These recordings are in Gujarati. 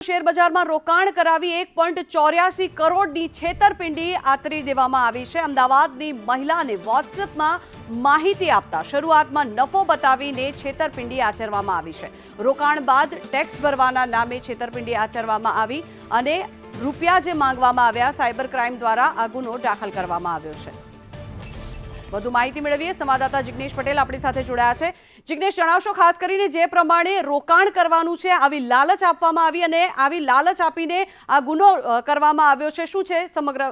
શેર બજારમાં રોકાણ કરાવી એક પોઈન્ટ ચોર્યાસી કરોડની છેતરપિંડી આતરી દેવામાં આવી છે. અમદાવાદની મહિલાને વોટ્સએપમાં માહિતી આપતા શરૂઆતમાં નફો બતાવીને છેતરપિંડી આચરવામાં આવી છે. રોકાણ બાદ ટેક્સ ભરવાના નામે છેતરપિંડી આચરવામાં આવી અને રૂપિયા જે માંગવામાં આવ્યા સાયબર ક્રાઇમ દ્વારા આ ગુનો દાખલ કરવામાં આવ્યો છે. વધુ માહિતી મેળવીએ. સંવાદદાતા જિગ્નેશ પટેલ આપણી સાથે જોડાયા છે. જિગ્નેશ, જણાવશો, ખાસ કરીને જે પ્રમાણે રોકાણ કરવાનું છે, આવી લાલચ આપવામાં આવી અને આવી લાલચ આપીને આ ગુનો કરવામાં આવ્યો છે. શું છે સમગ્ર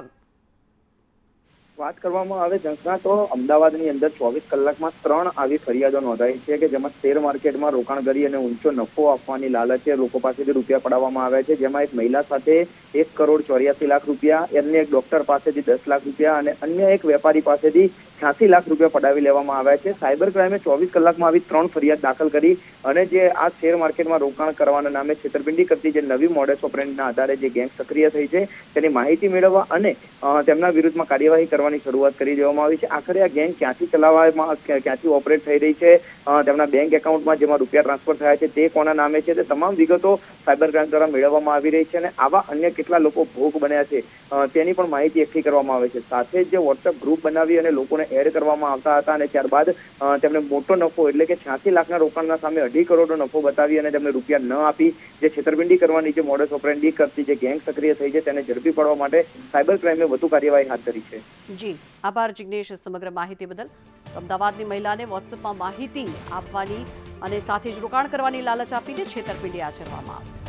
વાત કરવામાં આવે જંખના તો અમદાવાદની અંદર ચોવીસ કલાકમાં ત્રણ આવી ફરિયાદો નોંધાઈ છે કે જેમાં શેર માર્કેટમાં રોકાણ કરી અને ઊંચો નફો આપવાની લાલચે લોકો પાસેથી રૂપિયા પડાવવામાં આવ્યા છે. જેમાં એક મહિલા સાથે એક કરોડ ચોર્યાસી લાખ રૂપિયા, અન્ય એક ડોક્ટર પાસેથી દસ લાખ રૂપિયા અને અન્ય એક વેપારી પાસેથી છ્યાસી લાખ રૂપિયા પડાવી લેવામાં આવ્યા છે. સાયબર ક્રાઇમે ચોવીસ કલાકમાં આવી ત્રણ ફરિયાદ દાખલ કરી અને જે આ શેર માર્કેટમાં રોકાણ કરવાના નામે છેતરપિંડી કરતી જે નવી મોડેસ ઓપરેન્ટના આધારે જે ગેંગ સક્રિય થઈ છે, તેની માહિતી મેળવવા અને તેમના વિરુદ્ધમાં કાર્યવાહી કરવાની શરૂઆત કરી દેવામાં આવી છે. આખરે આ ગેંગ ક્યાંથી ચલાવવામાં ક્યાંથી ઓપરેટ થઈ રહી છે? તેમના બેંક એકાઉન્ટમાં જેમાં રૂપિયા ટ્રાન્સફર થયા છે, તે કોના નામે છે? તે તમામ વિગતો સાયબર ક્રાઇમ દ્વારા મેળવવામાં આવી રહી છે અને આવા અન્ય કેટલા લોકો ભોગ બન્યા છે તેની પણ માહિતી એકઠી કરવામાં આવે છે. સાથે જે વોટ્સઅપ ગ્રુપ બનાવી અને લોકોને એડ કરવામાં આવતા હતા અને ત્યારબાદ તેમને મોટો નફો એટલે કે છ્યાસી લાખના રોકાણના સામે અઢી કરોડનો નફો બતાવી અને તેમને રૂપિયા ન આપી, જે છેતરપિંડી કરવાની જે મોડસ ઓપરેન્ડી કરતી જે ગેંગ સક્રિય થઈ છે, તેને ઝડપી પાડવા માટે સાયબર ક્રાઇમે વધુ કાર્યવાહી હાથ ધરી છે. જી. આભાર જિગ્નેશ સમગ્ર માહિતી બદલ. અમદાવાદની મહિલાને વોટ્સએપમાં માહિતી આપવાની અને સાથે જ રોકાણ કરવાની લાલચ આપીને છેતરપિંડી આચરવામાં આવી.